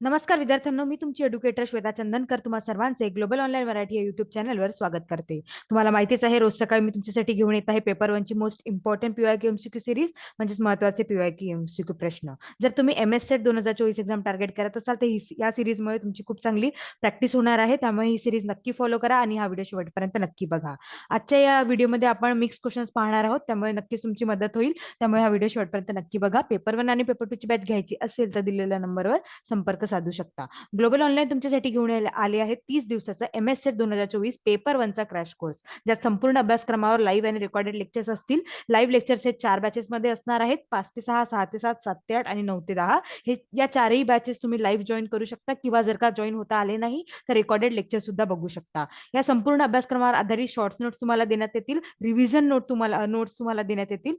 नमस्कार विद्यार्थ्यांनो मी तुमची एड्युकेटर श्वेता चंदनकर. तुम्हा सर्वांचे ग्लोबल ऑनलाईन मराठी या युट्यूब चॅनलवर स्वागत करते. तुम्हाला माहितीच आहे रोज सकाळी मी तुमच्यासाठी घेऊन येत आहे पेपर वनची most important PYQ MCQ series म्हणजेच महत्त्वाचे पीवाय क्यू एमसीक्यू प्रश्न. जर तुम्ही एम एस सेट दोन हजार चोवीस एक्झाम टार्गेट करत असाल तर ही या सिरीजमुळे तुमची खूप चांगली प्रॅक्टिस होणार आहे. त्यामुळे ही सिरीज नक्की फॉलो करा आणि हा व्हिडिओ शेवटपर्यंत नक्की बघा. आजच्या या व्हिडिओमध्ये आपण मिक्स क्वेश्चन्स पाहणार आहोत त्यामुळे नक्कीच तुमची मदत होईल. त्यामुळे हा व्हिडिओ शेवटपर्यंत नक्की बघा. पेपर वन आणि पेपर टू ची बॅच घ्यायची असेल तर दिलेल्या नंबरवर संपर्क साधू शकता. ग्लोबल ऑनलाईन तुमच्यासाठी घेऊन आले आहे तीस दिवसाचा एम एस सेट दोन हजार चोवीस पेपर वनचा क्रॅश कोर्स ज्यात संपूर्ण अभ्यासक्रमावर लाईव्ह आणि रेकॉर्डेड लेक्चर्स असतील. लाईव्ह लेक्चर्स हे चार बॅचेस मध्ये असणार आहेत. पाच ते सहा सहा ते सात सात ते आठ आणि नऊ ते दहा. हे या चारही बॅचेस तुम्ही लाईव्ह जॉईन करू शकता किंवा जर का जॉईन होता आले नाही तर रेकॉर्डेड लेक्चर सुद्धा बघू शकता. या संपूर्ण अभ्यासक्रमावर आधारित शॉर्ट्स नोट्स तुम्हाला देण्यात येतील. रिव्हिजन नोट तुम्हाला नोट्स तुम्हाला देण्यात येतील.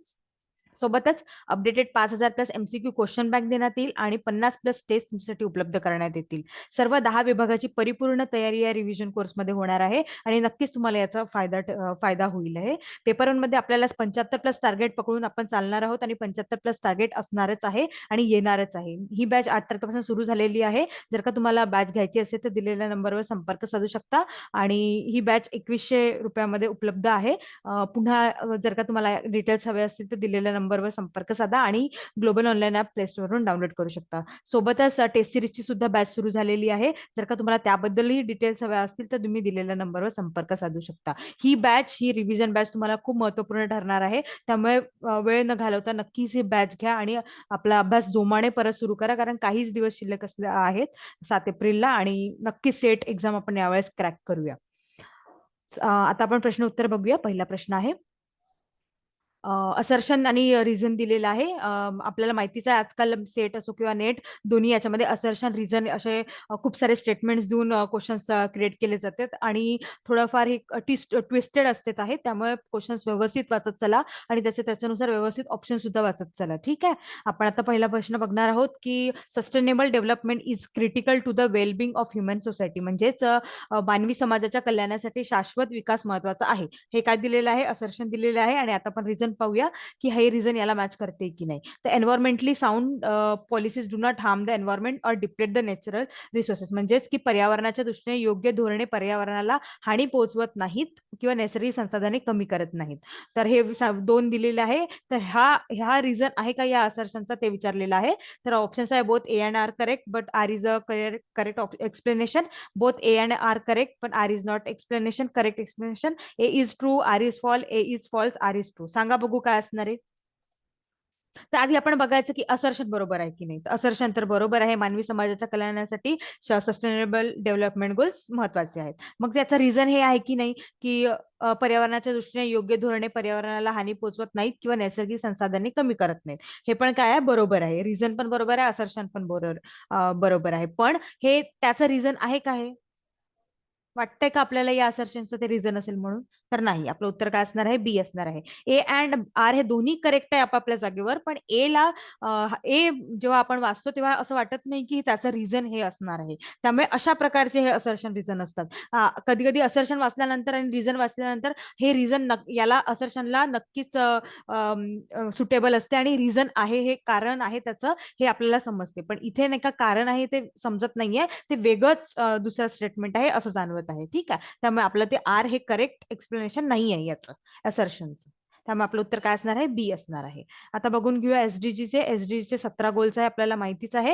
सोबतच अपडेटेड पाच हजार प्लस एमसीक्यू क्वेश्चन बँक देण्यात येईल आणि पन्नास प्लस टेस्ट तुमच्यासाठी उपलब्ध करण्यात येतील. सर्व दहा विभागाची परिपूर्ण तयारी या रिव्हिजन कोर्समध्ये होणार आहे आणि नक्कीच तुम्हाला याचा फायदा फायदा होईल आहे. पेपर वनमध्ये आपल्याला पंच्याहत्तर प्लस टार्गेट पकडून आपण चालणार आहोत आणि पंच्याहत्तर प्लस टार्गेट असणारच आहे आणि येणारच आहे. ही बॅच आठ तारखेपासून सुरू झालेली आहे. जर का तुम्हाला बॅच घ्यायची असेल तर दिलेल्या नंबरवर संपर्क साधू शकता आणि ही बॅच एकवीसशे रुपयामध्ये उपलब्ध आहे. पुन्हा जर का तुम्हाला डिटेल्स हवे असतील तर दिलेल्या नंबरवर संपर्क साधा आणि ग्लोबल ऑनलाईन ऍप प्ले स्टोअरवरून डाउनलोड करू शकता. सोबतच टेस्ट सिरीजची सुद्धा बॅच सुरू झालेली आहे. जर का तुम्हाला त्याबद्दलही डिटेल्स हव्या असतील तर तुम्ही दिलेल्या नंबरवर संपर्क साधू शकता. ही बॅच ही रिव्हिजन बॅच तुम्हाला खूप महत्त्वपूर्ण ठरणार आहे. त्यामुळे वेळ न घालवता नक्कीच ही बॅच घ्या आणि आपला अभ्यास जोमाने परत सुरू करा. कारण काहीच दिवस शिल्लक असले आहेत सात एप्रिलला आणि नक्की सेट एक्झाम आपण यावेळेस क्रॅक करूया. आता आपण प्रश्न उत्तर बघूया. पहिला प्रश्न आहे असर्शन आणि रिझन दिलेलं आहे. आपल्याला माहितीच आहे आजकाल सेट असो किंवा नेट दोन्ही याच्यामध्ये असर्शन रिझन असे खूप सारे स्टेटमेंट्स देऊन क्वेश्चन्स क्रिएट केले जातात. आणि थोडंफार हे ट्विस्टेड असतात आहे त्यामुळे क्वेश्चन्स व्यवस्थित वाचत चला आणि त्याच्या त्याच्यानुसार व्यवस्थित ऑप्शन सुद्धा वाचत चला. ठीक आहे? आपण आता पहिला प्रश्न बघणार आहोत की sustainable development is critical to the wellbeing of human society म्हणजेच मानवी समाजाच्या कल्याणासाठी शाश्वत विकास महत्त्वाचा आहे. हे काय दिलेलं आहे? असर्शन दिलेलं आहे आणि आता पण रिझन रिझन पाहूया की हे रिझन याला मॅच करते की नाही. तर environmentally sound policies do not harm the environment or deplete the natural resources म्हणजेच की पर्यावरणाच्या दृष्टीने योग्य धोरणे पर्यावरणाला हानी पोहोचवत नाहीत किंवा नैसर्गिक संसाधने कमी करत नाहीत. तर हे दोन दिलेले आहे. तर हा ह्या रिझन आहे का या असर्शनचा ते विचारलेलं आहे. तर ऑप्शन्स आहे both A and R correct but R is a correct explanation both A and R correct पण R is not explanation correct explanation A is true R is fall A is false R is true सांगा बघू काय असणार आहे. तर आधी आपण बघायचं की असर्शन बरोबर आहे की नाही. असर्शन तर बरोबर आहे. मानवी समाजाच्या कल्याणासाठी सस्टेनेबल डेव्हलपमेंट गोल्स महत्त्वाचे आहेत. मग त्याचं रिझन हे आहे की नाही? की पर्यावरणाच्या दृष्टीने योग्य धोरणे पर्यावरणाला हानी पोहोचवत नाहीत किंवा नैसर्गिक संसाधने कमी करत नाहीत. हे पण काय आहे? बरोबर आहे. रिझन पण बरोबर आहे. असर्शन पण बरोबर बरोबर आहे. पण हे त्याचं रिझन आहे का हे? वाटतंय का आपल्याला या असर्शनचं ते रिझन असेल म्हणून? तर नाही आपलं उत्तर काय असणार आहे? बी असणार आहे. ए अँड आर हे दोन्ही करेक्ट आहे आपापल्या जागेवर पण ए ला ए जेव्हा आपण वाचतो तेव्हा असं वाटत नाही की त्याचं रिझन हे असणार आहे. त्यामुळे अशा प्रकारचे हे असर्शन रिझन असतात. कधी कधी असर्शन वाचल्यानंतर आणि रिझन वाचल्यानंतर हे रिझन याला असर्शनला नक्कीच सुटेबल असते आणि रिझन आहे हे कारण आहे त्याचं हे आपल्याला समजते. पण इथे नाही का कारण आहे ते समजत नाहीये. ते वेगळंच दुसरं स्टेटमेंट आहे असं जाणवत आहे. ठीक आहे? त्यामुळे आपलं ते आर हे करेक्ट एक्सप्लेनेशन नाही आहे याचं असर्शनचं त्यामुळे आपलं उत्तर काय असणार आहे? बी असणार आहे. आता बघून घेऊया एसडीजीचे एसडीजीचे सतरा गोल्स आहे आपल्याला माहितीच आहे.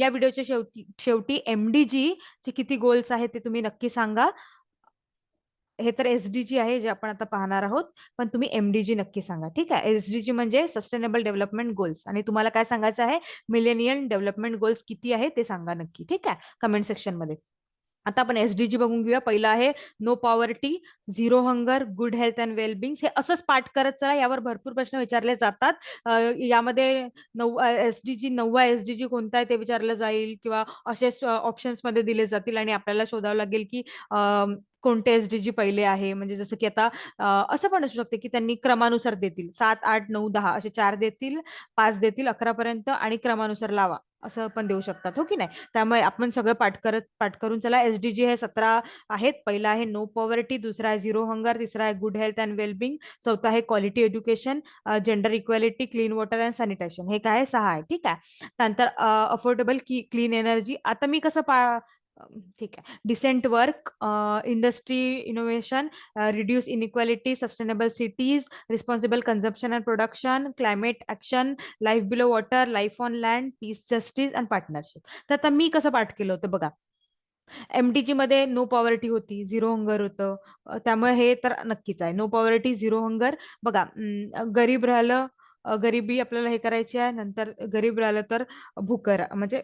या व्हिडिओच्या शेवटी शेवटी एमडीजी चे किती गोल्स आहेत ते तुम्ही नक्की सांगा. हे तर एसडीजी आहे जे आपण आता पाहणार आहोत. पण तुम्ही एमडीजी नक्की सांगा. ठीक आहे? एसडीजी म्हणजे सस्टेनेबल डेव्हलपमेंट गोल्स आणि तुम्हाला काय सांगायचं आहे? मिलेनियल डेव्हलपमेंट गोल्स किती आहे ते सांगा नक्की. ठीक आहे? कमेंट सेक्शनमध्ये आता आपण एसडीजी बघून घेऊया. पहिला आहे no poverty zero hunger good health and wellbeing हे असंच पाठ करत चला यावर भरपूर प्रश्न विचारले जातात. यामध्ये नऊ एसडीजी नववा एसडीजी कोणता आहे ते विचारलं जाईल किंवा असे ऑप्शन्समध्ये दिले जातील आणि आपल्याला शोधावं लागेल की कोणते एसडीजी पहिले आहे म्हणजे जसं की आता असं पण असू शकते की त्यांनी क्रमानुसार देतील. सात आठ नऊ दहा असे चार देतील पाच देतील अकरा पर्यंत आणि क्रमानुसार लावा असं पण देऊ शकतात. हो की नाही? त्यामुळे आपण सगळं पाठ करत पाठ करून चला. एसडीजी हे सतरा आहेत. पहिला आहे नो पॉवर्टी दुसरा आहे झिरो हंगर तिसरा आहे गुड हेल्थ अँड वेलबिंग चौथा आहे quality education gender equality clean water and sanitation हे काय? सहा आहे. ठीक आहे? त्यानंतर अफोर्डेबल क्लीन एनर्जी आता मी कसं पा ठीक आहे. Decent work industry innovation reduce inequality sustainable cities responsible consumption and production climate action life below water life on land peace justice and partnership तर आता मी कसं पाठ केलं होतं बघा. एमडीजी मध्ये नो पॉवर्टी होती झिरो हंगर होतं. त्यामुळे हे तर नक्कीच आहे. नो पॉवर्टी झिरो हंगर बघा गरीब राहिलं गरिबी आपल्याला हे करायची आहे नंतर गरीब राहिलं तर भूकर म्हणजे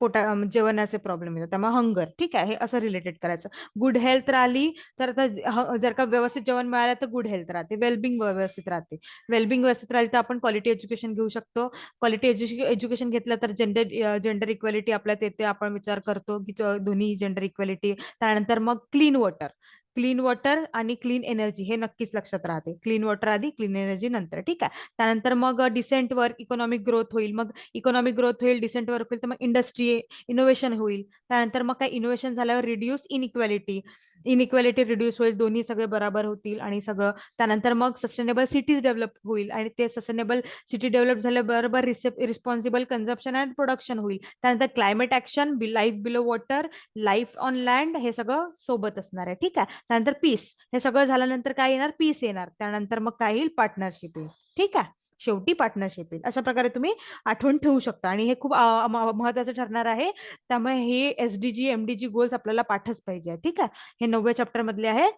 पोटा जेवणाचे प्रॉब्लेम येतात त्यामुळे हंगर ठीक आहे हे असं रिलेटेड करायचं. गुड हेल्थ राहिली तर आता जर का व्यवस्थित जेवण मिळालं तर गुड हेल्थ राहते वेलबिंग व्यवस्थित राहते. वेलबिंग व्यवस्थित राहिली तर आपण क्वालिटी एज्युकेशन घेऊ शकतो. क्वालिटी एज्युकेशन घेतलं तर जेंडर जेंडर इक्वॅलिटी आपल्यात येते आपण विचार करतो की दोन्ही जेंडर इक्वॅलिटी त्यानंतर मग क्लीन वॉटर क्लीन वॉटर आणि क्लीन एनर्जी हे नक्कीच लक्षात राहते. क्लीन वॉटर आधी क्लीन एनर्जी नंतर. ठीक आहे? त्यानंतर मग डिसेंट वर्क इकॉनॉमिक ग्रोथ होईल. मग इकॉनॉमिक ग्रोथ होईल डिसेंट वर्क होईल तर मग इंडस्ट्री इनोव्हेशन होईल. त्यानंतर मग काय इनोव्हेशन झाल्यावर रिड्यूस इनइक्वॅलिटी इनइक्वॅलिटी रिड्यूस होईल. दोन्ही सगळे बरोबर होतील आणि सगळं. त्यानंतर मग सस्टेनेबल सिटीज डेव्हलप होईल आणि ते सस्टेनेबल सिटी डेव्हलप झाल्याबरोबर रिस्पॉन्सिबल कन्झम्पशन अँड प्रोडक्शन होईल. त्यानंतर climate action life below water life on land हे सगळं सोबत असणार आहे. ठीक आहे? त्यानंतर पीस हे सगळं झाल्यानंतर काय येणार? पीस येणार. त्यानंतर मग काय येईल? पार्टनरशिप येईल. ठीक आहे? शेवटी पार्टनरशिप येईल. अशा प्रकारे तुम्ही आठवण ठेवू शकता. आणि हे खूप महत्वाचं ठरणार आहे. त्यामुळे हे एसडीजी एमडीजी गोल्स आपल्याला पाठच पाहिजे ठीक आहे? हे नवव्या चॅप्टर मधले आहे.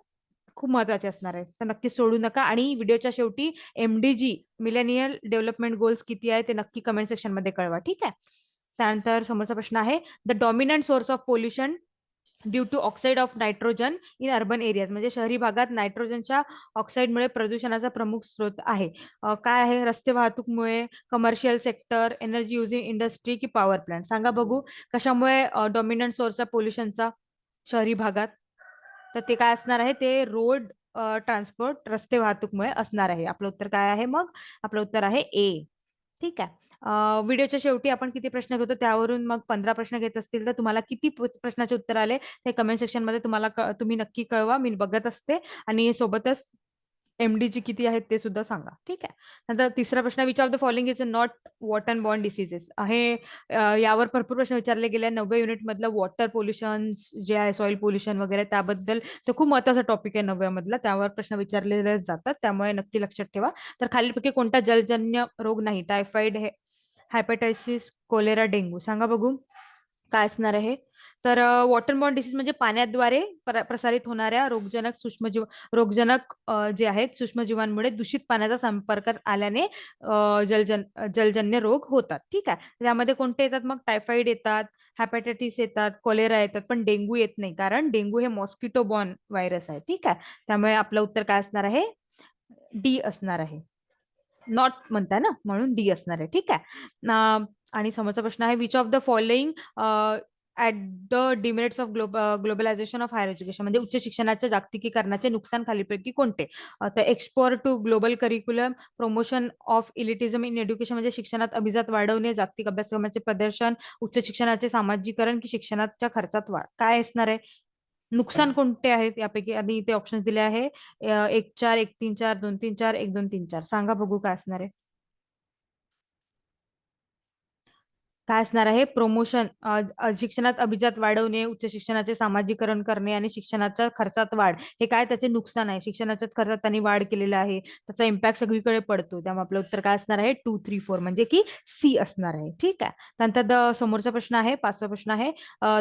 खूप महत्त्वाचे असणार आहे. तर नक्की सोडू नका. आणि व्हिडिओच्या शेवटी एमडीजी मिलेनियल डेव्हलपमेंट गोल्स किती आहे ते नक्की कमेंट सेक्शनमध्ये कळवा. ठीक आहे? त्यानंतर समोरचा प्रश्न आहे. The dominant source of pollution due to oxide of nitrogen in urban areas म्हणजे शहरी भागात नायट्रोजनच्या ऑक्साईडमुळे प्रदूषणाचा प्रमुख स्रोत आहे. काय आहे? रस्ते वाहतूकमुळे commercial sector energy using industry की पॉवर प्लांट सांगा बघू कशामुळे डॉमिनंट सोर्स आहे पोल्युशनचा शहरी भागात? तर ते काय असणार आहे? ते रोड ट्रान्सपोर्ट रस्ते वाहतूकमुळे असणार आहे. आपलं उत्तर काय आहे मग? आपलं उत्तर आहे ए ठीक आहे. व्हिडिओच्या शेवटी आपण किती प्रश्न घेतो त्यावरून मग पंधरा प्रश्न घेत असतील तर तुम्हाला किती प्रश्नाचे उत्तर आले ते कमेंट सेक्शनमध्ये तुम्हाला तुम्ही नक्की कळवा. मी बघत असते आणि सोबतच एमडीजी किती आहेत ते सुद्धा सांगा. ठीक आहे? नंतर तिसरा प्रश्न which of the following is a not water and bond diseases हे यावर भरपूर प्रश्न विचारले गेले नव्या युनिट मधलं वॉटर पोल्युशन जे आहे सॉइल पोल्युशन वगैरे त्याबद्दल तर खूप महत्त्वाचा टॉपिक आहे नवव्या मधला. त्यावर प्रश्न विचारले जातात. त्यामुळे नक्की लक्षात ठेवा. तर खालीलपैकी कोणता जलजन्य रोग नाही? टायफॉइड हे हायपेटायसिस कोलेरा डेंग्यू सांगा बघू. काय असणार आहे? तर वॉटरबॉर्न डिसीज म्हणजे पाण्याद्वारे प्रसारित होणाऱ्या रोगजनक सूक्ष्मजीव रोगजनक जे आहेत सूक्ष्मजीवांमुळे दूषित पाण्याचा संपर्क आल्याने जलजन जलजन्य रोग होतात. ठीक आहे? त्यामध्ये कोणते येतात? मग टायफॉइड येतात हॅपॅटायटिस येतात कोलेरा येतात पण डेंग्यू येत नाही. कारण डेंग्यू हे मॉस्किटो बॉर्न व्हायरस आहे. ठीक आहे? त्यामुळे आपलं उत्तर काय असणार आहे? डी असणार आहे. नॉट म्हणताय ना? म्हणून डी असणार आहे. ठीक आहे? आणि समोरचा प्रश्न आहे which of the following at the demerits of globalisation of higher education म्हणजे उच्च शिक्षणाच्या जागतिकीकरणाचे नुकसान खालीपैकी कोणते? तर export to global curriculum promotion of elitism in education म्हणजे शिक्षणात अभिजात वाढवणे जागतिक अभ्यासक्रमाचे प्रदर्शन उच्च शिक्षणाचे सामाजिकरण की शिक्षणाच्या खर्चात वाढ. काय असणार आहे? नुकसान कोणते आहेत? यापैकी आणि इथे ऑप्शन दिले आहे. एक चार एक तीन चार दोन तीन चार एक दोन तीन चार. सांगा बघू काय असणार आहे. काय असणार आहे? प्रमोशन शिक्षणात अभिजात वाढवणे उच्च शिक्षणाचे सामाजिकरण करणे आणि शिक्षणाच्या खर्चात वाढ. हे काय त्याचे नुकसान आहे? शिक्षणाच्या खर्चात त्यांनी वाढ केलेला आहे. त्याचा इम्पॅक्ट सगळीकडे पडतो. त्यामुळे आपलं उत्तर काय असणार आहे? टू थ्री फोर म्हणजे की सी असणार आहे. ठीक आहे? त्यानंतर द समोरचा प्रश्न आहे पाचवा प्रश्न आहे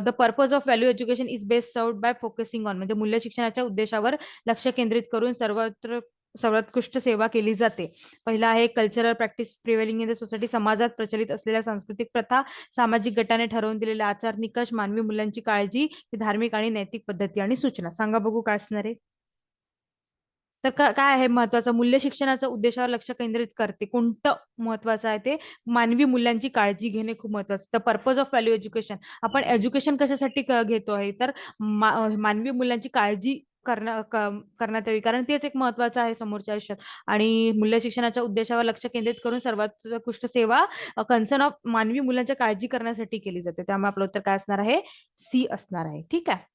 the purpose of value education is best serve by focusing on म्हणजे मूल्य शिक्षणाच्या उद्देशावर लक्ष केंद्रित करून सर्वत्र सर्वोत्कृष्ट सेवा केली जाते. पहिला आहे cultural practice prevailing in the society समाजात प्रचलित असलेल्या सांस्कृतिक प्रथा सामाजिक गटाने ठरवून दिलेले आचार निकष मानवी मुलांची काळजी धार्मिक आणि नैतिक पद्धती आणि सूचना. सांगा बघू काय असणार आहे. तर काय आहे महत्वाचं मूल्य शिक्षणाच्या उद्देशावर लक्ष केंद्रित करते. कोणतं महत्वाचं आहे ते? मानवी मूल्यांची काळजी घेणे खूप महत्वाचं तर पर्पज ऑफ व्हॅल्यू एज्युकेशन आपण एज्युकेशन कशासाठी घेतो आहे? तर मानवी मूल्यांची काळजी करण्या करण्यात यावी. कारण तेच एक महत्वाचं आहे समोरच्या आयुष्यात. आणि मूल्य शिक्षणाच्या उद्देशावर लक्ष केंद्रित करून सर्वात उत्कृष्ट सेवा कन्सर्न ऑफ मानवी मुलांच्या काळजी करण्यासाठी केली जाते. त्यामुळे आपलं उत्तर काय असणार आहे? सी असणार आहे. ठीक आहे?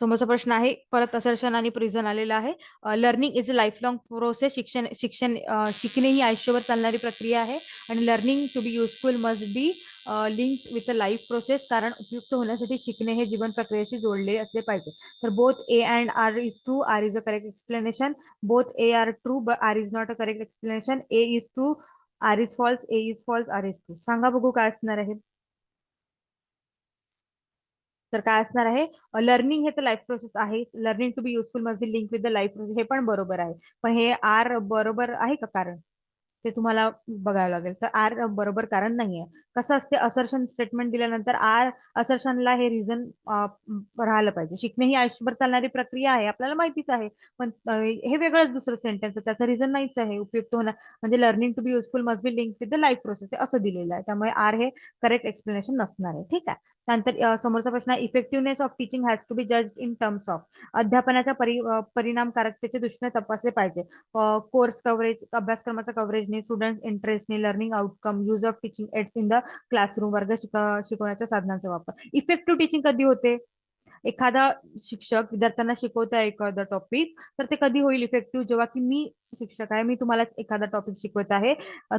समोरचा प्रश्न आहे परत असर्शन आणि प्रिझन आलेला आहे. Learning is a life long process शिक्षण शिक्षण शिकणे ही आयुष्यभर चालणारी प्रक्रिया आहे. आणि learning to be useful must be link with a life process कारण उपयुक्त होण्यासाठी शिकणे हे जीवन प्रक्रियेशी जोडले असले पाहिजे. तर both A and R is true R is a correct explanation both A R true but R is not a correct explanation A is true R is false A is false R is true सांगा बघू काय असणार आहे. तर काय असणार आहे? Learning हे तर लाईफ प्रोसेस आहे. Learning to be useful must be link with the life process हे पण बरोबर आहे. पण हे आर बरोबर आहे का कारण? ते तुम्हाला बघावं लागेल. तर आर बरोबर कारण नाहीये. कसं असते असर्शन स्टेटमेंट दिल्यानंतर आर असर्शनला हे रिझन राहिलं पाहिजे. शिकणे ही आयुष्यभर चालणारी प्रक्रिया आहे आपल्याला माहितीच आहे. पण हे वेगळंच दुसरं सेंटेन्स त्याचं रिझन नाहीच आहे. उपयुक्त होणार म्हणजे learning to be useful must be link with the life process असं दिलेलं आहे. त्यामुळे आर हे करेक्ट एक्सप्लेनेशन नसणार आहे. ठीक आहे? नंतर समोरचा प्रश्न आहे effectiveness of teaching has to be जज इन टर्म्स ऑफ अध्यापनाच्या परि परिणामकारकतेच्या दृष्टीने तपासले पाहिजे. कोर्स कव्हरेज अभ्यासक्रमाचा कव्हरेजने student इंटरेस्टने learning outcome use of teaching aids in the classroom वर्ग शिकवण्याच्या साधनांचा वापर. इफेक्टिव्ह टीचिंग कधी होते? एखादा शिक्षक विद्यार्थ्यांना शिकवत आहे एखादा टॉपिक तर ते कधी होईल इफेक्टिव्ह जेव्हा की मी शिक्षक आहे मी तुम्हाला एखादा टॉपिक शिकवत आहे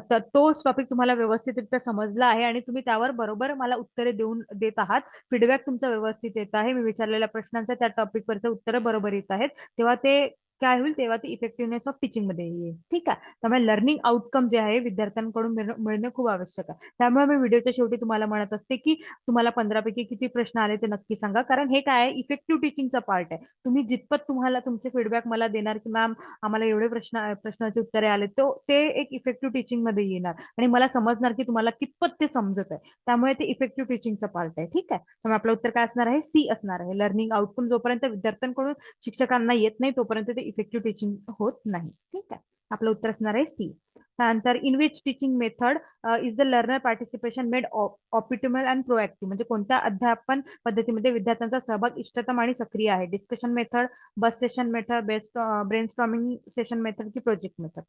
तर तोच टॉपिक तुम्हाला व्यवस्थितरित्या समजला आहे आणि तुम्ही त्यावर बरोबर मला उत्तरे देऊन देत आहात. फीडबॅक तुमचा व्यवस्थित येत आहे. मी विचारलेल्या प्रश्नांचा त्या टॉपिकवरचे उत्तर बरोबर येत आहेत. तेव्हा ते काय होईल तेव्हा ते इफेक्टिव्हनेस ऑफ टीचिंगमध्ये येईल. ठीक आहे? त्यामुळे लर्निंग आउटकम जे आहे विद्यार्थ्यांकडून मिळणं खूप आवश्यक आहे. त्यामुळे मी व्हिडिओच्या शेवटी तुम्हाला म्हणत असते की तुम्हाला पंधरापैकी किती प्रश्न आले ते नक्की सांगा. कारण हे काय इफेक्टिव्ह टीचिंगचा पार्ट आहे. तुम्ही जितपत तुम्हाला तुमचे फीडबॅक मला देणार की मॅम आम्हाला एवढे प्रश्न प्रश्नाचे उत्तरे आले तो ते एक इफेक्टिव्ह टीचिंगमध्ये येणार. आणि मला समजणार की तुम्हाला कितपत ते समजत आहे. त्यामुळे ते इफेक्टिव्ह टीचिंगचा पार्ट आहे. ठीक आहे? त्यामुळे आपलं उत्तर काय असणार आहे? सी असणार आहे. लर्निंग आउटकम जोपर्यंत विद्यार्थ्यांकडून शिक्षकांना येत नाही तोपर्यंत ते इफेक्टिव्ह टीचिंग होत नाही. ठीक आहे? आपलं उत्तर असणार आहे सी त्यानंतर in which teaching method is the learner participation made optimal and proactive म्हणजे कोणत्या अध्यापन पद्धतीमध्ये विद्यार्थ्यांचा सहभाग इष्टतम आणि सक्रिय आहे? Discussion method buzz session method best brainstorming session method की प्रोजेक्ट मेथड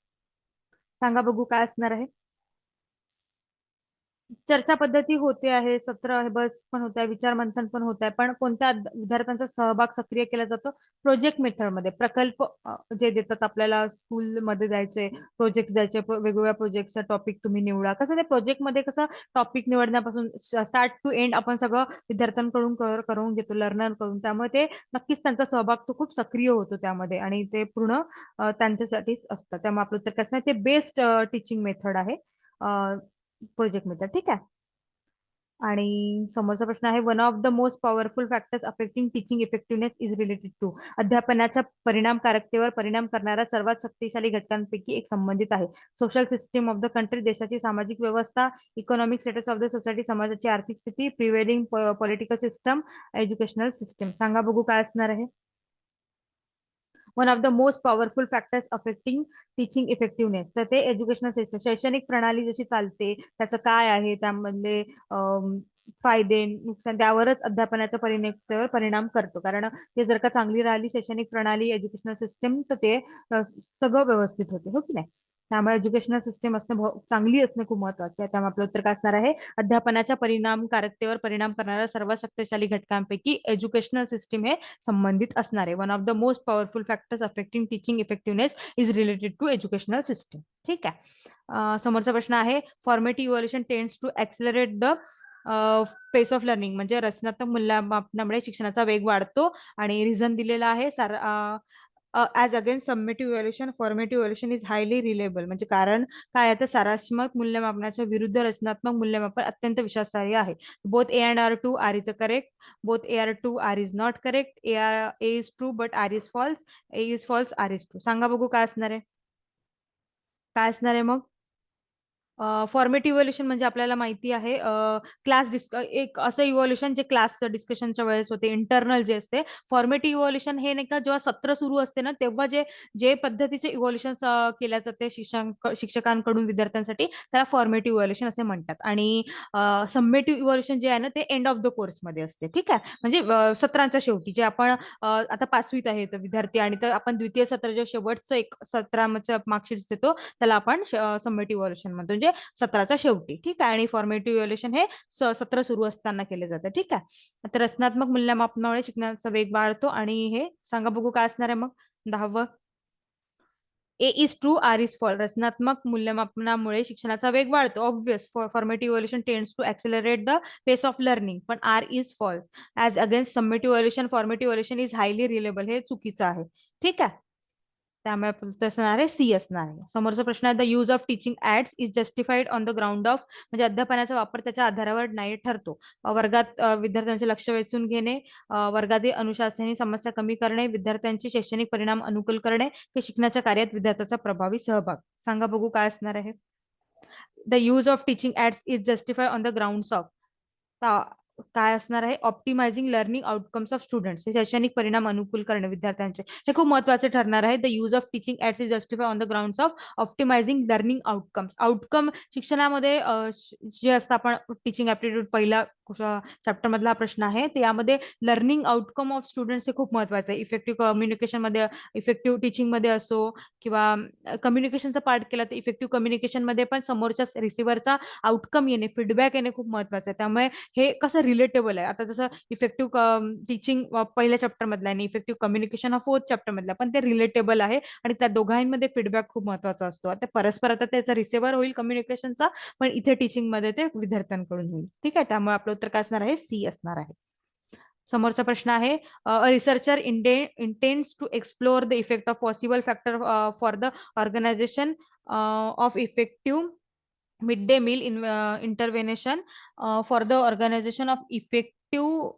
सांगा बघू काय असणार आहे. चर्चा पद्धती होते आहे सत्र आहे बस पण होत आहे विचार मंथन पण होत आहे पण कोणत्या विद्यार्थ्यांचा सहभाग सक्रिय केला जातो? प्रोजेक्ट मेथडमध्ये प्रकल्प जे देतात आपल्याला स्कूल मध्ये जायचे प्रोजेक्ट द्यायचे वेगवेगळ्या प्रोजेक्टचा टॉपिक तुम्ही निवडा. कसं ते प्रोजेक्टमध्ये कसं टॉपिक निवडण्यापासून स्टार्ट टू एंड आपण सगळं विद्यार्थ्यांकडून करून घेतो लर्नरकडून त्यामुळे ते नक्कीच त्यांचा सहभाग तो खूप सक्रिय होतो त्यामध्ये आणि ते पूर्ण त्यांच्यासाठीच असतं. त्यामुळे आपलं तर कसं ते बेस्ट टीचिंग मेथड आहे. प्रोजेक्ट मिळतात ठीक आहे? आणि समोरचा प्रश्न आहे one of the most powerful factors affecting teaching effectiveness is related to अध्यापनाच्या परिणामकारकतेवर परिणाम करणाऱ्या सर्वात शक्तिशाली घटकांपैकी एक संबंधित आहे. Social system of the country देशाची सामाजिक व्यवस्था economic status of the society समाजाची आर्थिक स्थिती prevailing political system educational system सांगा बघू काय असणार आहे? One of the most powerful factors affecting teaching effectiveness तर ते एज्युकेशनल सिस्टम शैक्षणिक प्रणाली जशी चालते त्याचं काय आहे त्यामधले फायदे नुकसान त्यावरच अध्यापनाच्या परिणाम परिणाम करतो. कारण ते जर का चांगली राहिली शैक्षणिक प्रणाली एज्युकेशनल सिस्टम तर ते सगळं व्यवस्थित होते हो की नाही? त्यामुळे एज्युकेशनल सिस्टम असणे चांगली असणे खूप महत्त्वाचे आहे. त्यामुळे आपलं उत्तर काय असणार आहे? अध्यापनाच्या परिणामकारकतेवर परिणाम करणाऱ्या सर्व शक्तिशाली घटकांपैकी एज्युकेशनल सिस्टीम हे संबंधित असणार आहे. One of the most powerful factors affecting teaching effectiveness is related to educational system ठीक आहे. समोरचा प्रश्न आहे formative evaluation tends to accelerate the pace of learning म्हणजे रचनात्मक मूल्यमापनामुळे शिक्षणाचा वेग वाढतो आणि रिझन दिलेला आहे. As against summative evaluation formative evaluation is highly reliable म्हणजे कारण काय आता तर सारात्मक मूल्यमापनाच्या विरुद्ध रचनात्मक मूल्यमापन अत्यंत विश्वासार्ह आहे. Both A and R true R is a correct both A R true R is not correct A R A is true but R is false A is false R is true सांगा बघू काय असणार आहे? काय असणार आहे मग? Formative evolution म्हणजे आपल्याला माहिती आहे क्लास डिस्क एक असं इव्हॉल्युशन जे क्लास डिस्कशनच्या वेळेस होते इंटरनल जे असते. फॉर्मेटिव्ह इव्हॉल्युशन हे नाही का जेव्हा सत्र सुरू असते ना तेव्हा जे जे पद्धतीचे इव्हॉल्युशन केल्या जाते शिक्षक शिक्षकांकडून विद्यार्थ्यांसाठी त्याला फॉर्मेटिव्ह इव्हॉल्युशन असे म्हणतात. आणि सबमेटिव्ह इव्हॉल्युशन जे आहे ना ते एंड ऑफ द कोर्समध्ये असते. ठीक आहे? म्हणजे सत्रांच्या शेवटी जे आपण आता पाचवीत आहे विद्यार्थी आणि तर आपण द्वितीय सत्राच्या शेवटचं एक सत्राचं मार्कशीट देतो त्याला आपण सबमेटिव्ह इव्हॉल्युशन म्हणतो. म्हणजे म्हणजे सत्राच्या शेवटी ठीक आहे? आणि फॉर्मेटिव्ह इव्हॅल्युएशन हे सत्र सुरू असताना केले जाते ठीक आहे? तर रचनात्मक मूल्यमापनामुळे शिकण्याचा वेग वाढतो आणि हे सांगा बघू काय असणार आहे मग? दहावं. A is true R is fall रचनात्मक मूल्यमापनामुळे शिक्षणाचा वेग वाढतो obvious formative evaluation tends to accelerate the pace of learning पण R is false as against summative evaluation formative evaluation is highly reliable हे चुकीचं आहे ठीक आहे? त्यामुळे असणार आहे सी असणार आहे. समोरचा प्रश्न आहे the use of teaching aids is justified on the ground of म्हणजे अध्यापनाचा वापर त्याच्या आधारावर नाही ठरतो. वर्गात विद्यार्थ्यांचे लक्ष वेचून घेणे वर्गातील अनुशासनी समस्या कमी करणे विद्यार्थ्यांचे शैक्षणिक परिणाम अनुकूल करणे हे शिकण्याच्या कार्यात विद्यार्थ्याचा प्रभावी सहभाग. सांगा बघू काय असणार आहे. The use of teaching aids is justified on the ground of काय असणार आहे? Optimising learning outcomes of students हे शैक्षणिक परिणाम अनुकूल करणे विद्यार्थ्यांचे. हे खूप महत्त्वाचे ठरणार आहे. The use of teaching aids is justify on the ground of optimising learning outcomes outcome शिक्षणामध्ये जे असतं आपण टीचिंग ऍप्टिट्यूड पहिला चॅप्टर मधला प्रश्न आहे. तर यामध्ये लर्निंग आउटकम ऑफ स्टुडंट्स हे खूप महत्वाचं आहे. इफेक्टिव्ह कम्युनिकेशनमध्ये इफेक्टिव्ह टीचिंगमध्ये असो किंवा कम्युनिकेशनचा पार्ट केला तर इफेक्टिव्ह कम्युनिकेशनमध्ये पण समोरच्या रिसिव्हरचा आउटकम येणे फीडबॅक येणे खूप महत्वाचं आहे. त्यामुळे हे कसं रिलेटेबल आहे? आता जसं इफेक्टिव्ह टीचिंग पहिल्या चॅप्टर मधला आणि इफेक्टिव्ह कम्युनिकेशन हा फोर्थ चॅप्टर मधला पण ते रिलेटेबल आहे आणि त्या दोघांमध्ये फीडबॅक खूप महत्त्वाचा असतो. आता परस्पर आता त्याचा रिसिव्हर होईल कम्युनिकेशनचा पण इथे टीचिंगमध्ये ते विद्यार्थ्यांकडून होईल. ठीक आहे? त्यामुळे आपलं उत्तर काय असणार आहे? सी असणार आहे. समोरचा प्रश्न आहे researcher intends to explore the effect of possible factor for the organisation of effective mid day meal intervention for the organisation of effective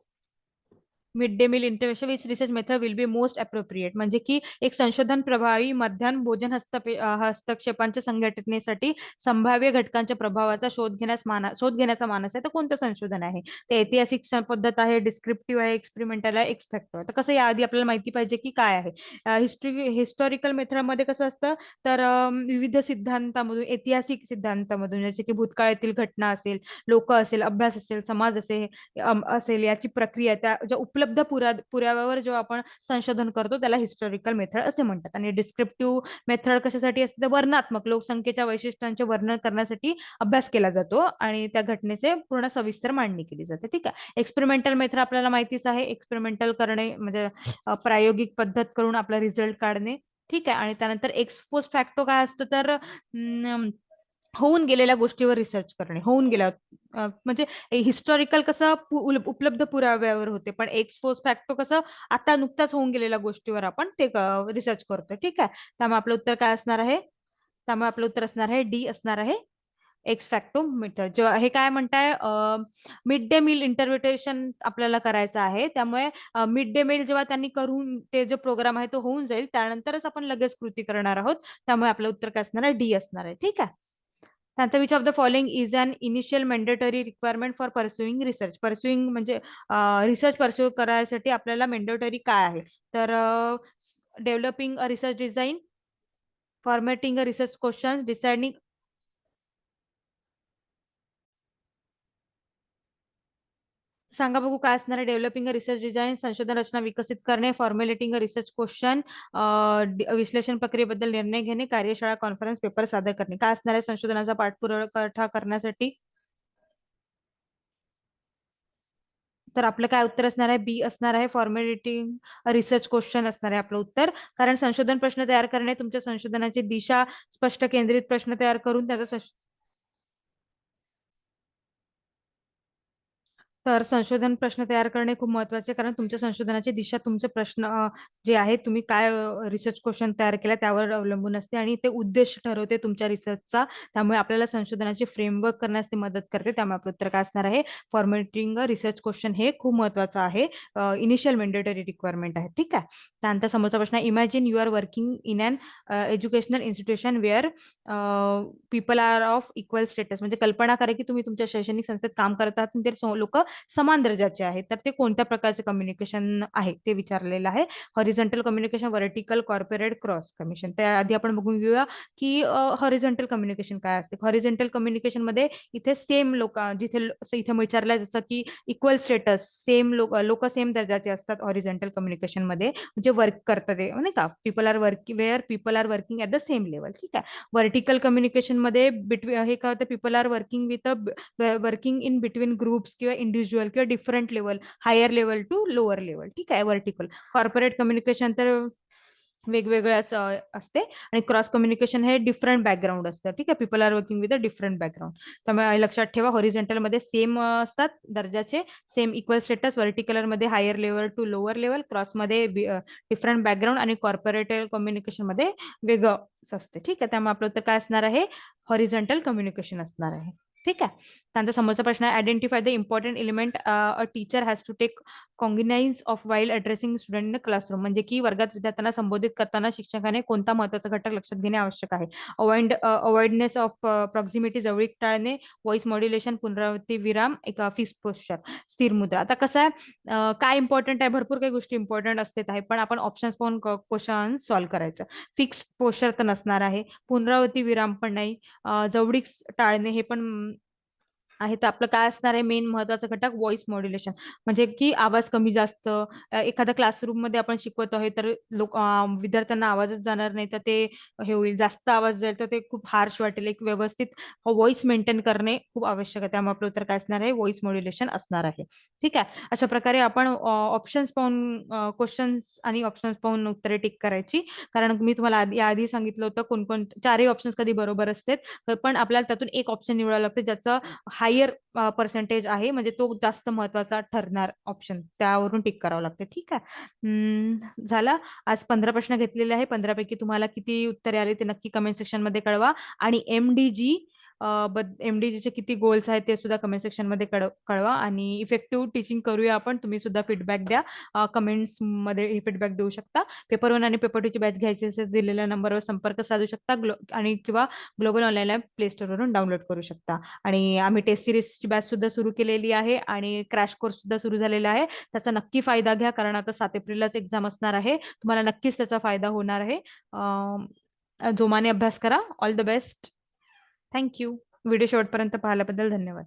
mid day meal intervention which research method will be most appropriate म्हणजे की एक संशोधन प्रभावी मध्यान भोजन हस्तपे हस्तक्षेपांच्या संघटनेसाठी संभाव्य घटकांच्या प्रभावाचा शोध घेण्यास माना शोध घेण्याचा मानस आहे. तर कोणतं संशोधन आहे? ते ऐतिहासिक पद्धत आहे डिस्क्रिप्टिव्ह आहे एक्सपेरिमेंटल आहे एक्सपेक्टिव्ह तर कसं याआधी आपल्याला माहिती पाहिजे की काय आहे? हिस्ट्री हिस्टॉरिकल मेथडमध्ये कसं असतं? तर विविध सिद्धांतामधून ऐतिहासिक सिद्धांतामधून जसे की भूतकाळातील घटना असेल लोक असेल अभ्यास असेल समाज असेल असेल याची प्रक्रिया त्या ज्या उपलब्ध उपलब्ध पुरा पुराव्यावर जेव्हा आपण संशोधन करतो त्याला हिस्टॉरिकल मेथड असे म्हणतात. आणि डिस्क्रिप्टिव्ह मेथड कशासाठी असते? तर वर्णात्मक लोकसंख्येच्या वैशिष्ट्यांचे वर्णन करण्यासाठी अभ्यास केला जातो आणि त्या घटनेचे पूर्ण सविस्तर मांडणी केली जाते. ठीक आहे? एक्सपेरिमेंटल मेथड आपल्याला माहितीच आहे. एक्सपेरिमेंटल करणे म्हणजे प्रायोगिक पद्धत करून आपला रिझल्ट काढणे. ठीक आहे? आणि त्यानंतर एक्सपोज फॅक्टो काय असतं तर होऊन गेलेल्या गोष्टीवर रिसर्च करणे होऊन गेल्या. म्हणजे हिस्टॉरिकल कसं उपलब्ध पुराव्यावर होते पण एक्सपोज फॅक्टो कसं आता नुकताच होऊन गेलेल्या गोष्टीवर आपण ते रिसर्च करतो. ठीक आहे? त्यामुळे आपलं उत्तर काय असणार आहे? त्यामुळे आपलं उत्तर असणार आहे डी असणार आहे एक्स फॅक्टो मीटर हे काय म्हणताय? मिड डे मील इंटरव्हिटेशन आपल्याला करायचं आहे. त्यामुळे मिड डे मील जेव्हा त्यांनी करून ते जो प्रोग्राम आहे तो होऊन जाईल त्यानंतरच आपण लगेच कृती करणार आहोत. त्यामुळे आपलं उत्तर काय असणार आहे? डी असणार आहे. ठीक आहे? त्यानंतर which of the following is an initial mandatory requirement for pursuing research pursuing म्हणजे रिसर्च परस्यू करायसाठी आपल्याला मेंडेटरी काय आहे? तर developing a research design formatting a research question deciding सांगा बघू काय असणार आहे. डेव्हलपिंग रिसर्च डिझाईन संशोधन रचना विकसित करणे फॉर्म्युलेटिंग रिसर्च क्वेश्चन विश्लेषण प्रक्रियेबद्दल निर्णय घेणे कार्यशाळा कॉन्फरन्स पेपर सादर करणे. काय असणार आहे संशोधनाचा पाठपुरवठा करण्यासाठी? तर आपलं काय उत्तर असणार आहे? बी असणार आहे. फॉर्म्युलेटिंग रिसर्च क्वेश्चन असणार आहे आपलं उत्तर. कारण संशोधन प्रश्न तयार करणे तुमच्या संशोधनाची दिशा स्पष्ट केंद्रित प्रश्न तयार करून त्याचा तर संशोधन प्रश्न तयार करणे खूप महत्त्वाचे कारण तुमच्या संशोधनाची दिशा तुमचे प्रश्न जे आहे तुम्ही काय रिसर्च क्वेश्चन तयार केला त्यावर अवलंबून असते आणि ते उद्देश ठरवते तुमच्या रिसर्चचा त्यामुळे आपल्याला संशोधनाची फ्रेमवर्क करण्यास ते मदत करते. त्यामुळे आपलं उत्तर काय असणार आहे? फॉर्मेटिंग रिसर्च क्वेश्चन हे खूप महत्वाचं आहे. इनिशियल मेंडेटरी रिक्वायरमेंट आहे. ठीक आहे? त्यानंतर समोरचा प्रश्न आहे imagine you are working in an educational institution where people are of equal status म्हणजे कल्पना करा की तुम्ही तुमच्या शैक्षणिक संस्थेत काम करत आहात ते लोक समान दर्जाचे आहेत. तर ते कोणत्या प्रकारचे कम्युनिकेशन आहे ते विचारलेलं आहे. Horizontal communication vertical corporate cross commission त्याआधी आपण बघून घेऊया की हॉरिझॉन्टल कम्युनिकेशन काय असते. हॉरिझॉन्टल कम्युनिकेशनमध्ये इथे सेम लोक जिथे इथे विचारलंय जसं की इक्वल स्टेटस सेम लोक लोक सेम दर्जाचे असतात हॉरिझॉन्टल कम्युनिकेशनमध्ये. जे वर्क करतात ते नाही का? People are work where people are working at the same level ठीक आहे? व्हर्टिकल कम्युनिकेशनमध्ये बिटवीन हे काय होतं? People are working with working in between groups किंवा इंडिव्हिज्युअल किंवा different level higher level to lower level ठीक आहे? व्हर्टिकल कॉर्पोरेट कम्युनिकेशन तर वेगवेगळ्याच असते. आणि क्रॉस कम्युनिकेशन हे डिफरंट बॅकग्राऊंड असतं ठीक आहे? People are working with a different background त्यामुळे लक्षात ठेवा हॉरिझेंटलमध्ये सेम असतात दर्जाचे same equal status व्हर्टिकलरमध्ये higher level to lower level क्रॉसमध्ये different background आणि कॉर्पोरेट कम्युनिकेशनमध्ये वेगळं असते ठीक आहे? त्यामुळे आपलं तर काय असणार आहे? हॉरिझेंटल कम्युनिकेशन असणार आहे ठीक आहे? त्यानंतर समोरचा प्रश्न आहे identify the important element a teacher has to take cognizance of while addressing student in classroom म्हणजे की वर्गात विद्यार्थ्यांना संबोधित करताना शिक्षकाने कोणता महत्त्वाचा घटक लक्षात घेणे आवश्यक आहे? अवॉइड अवॉइडनेस ऑफ प्रॉक्झिमिटी जवळीक टाळणे व्हॉइस मॉड्युलेशन पुनरावृत्ती विराम एक uh, फिक्स पोस्चर स्थिर मुद्रा. आता कसं आहे काय इम्पॉर्टंट आहे? भरपूर काही गोष्टी इम्पॉर्टंट असते आहे पण आपण ऑप्शन्स पाहून क्वेश्चन सॉल्व्ह करायचं. फिक्स पोस्चर तर नसणार आहे पुनरावृत्ती विराम पण नाही जवळीक टाळणे हे पण आहे तर आपलं काय असणार आहे? मेन महत्त्वाचा घटक व्हॉइस मॉड्युलेशन म्हणजे की आवाज कमी जास्त. एखाद्या क्लासरूममध्ये आपण शिकवत आहे तर लोक विद्यार्थ्यांना आवाजच जाणार नाही तर ते हे होईल. जास्त आवाज जाईल तर ते खूप हार्श वाटेल. एक व्यवस्थित व्हॉइस मेंटेन करणे खूप आवश्यक आहे. त्यामुळे आपलं उत्तर काय असणार आहे? व्हॉइस मॉड्युलेशन असणार आहे. ठीक आहे? अशा प्रकारे आपण ऑप्शन्स पाहून क्वेश्चन्स आणि ऑप्शन्स पाहून उत्तरे टिक करायची. कारण मी तुम्हाला याआधी आधी सांगितलं होतं कोणकोण चारही ऑप्शन्स कधी बरोबर असतात. पण आपल्याला त्यातून एक ऑप्शन निवडावं लागतं ज्याचं हायर पर्सेंटेज आहे म्हणजे तो जास्त महत्त्वाचा ठरणार ऑप्शन त्यावरून टिक करावं लागते. ठीक आहे? झाला. आज पंधरा प्रश्न घेतलेले आहे पंधरापैकी तुम्हाला किती उत्तरे आली ते नक्की कमेंट सेक्शनमध्ये कळवा. आणि एम डी जी एमडीजीचे किती गोल्स आहेत ते सुद्धा कमेंट सेक्शनमध्ये कळवा आणि इफेक्टिव्ह टीचिंग करूया आपण. तुम्ही सुद्धा फीडबॅक द्या. कमेंट्समध्ये फीडबॅक देऊ शकता. पेपर वन आणि पेपर टूची बॅच घ्यायची असेल दिलेल्या नंबरवर संपर्क साधू शकता. आणि किंवा ग्लोबल ऑनलाईन ॲप प्ले स्टोरवरून डाउनलोड करू शकता. आणि आम्ही टेस्ट सिरीजची बॅच सुद्धा सुरू केलेली आहे आणि क्रॅश कोर्स सुद्धा सुरू झालेला आहे. त्याचा नक्की फायदा घ्या कारण आता सात एप्रिललाच एक्झाम असणार आहे. तुम्हाला नक्कीच त्याचा फायदा होणार आहे. जोमाने अभ्यास करा. All the best thank you video शेवटपर्यंत पाहिल्याबद्दल धन्यवाद.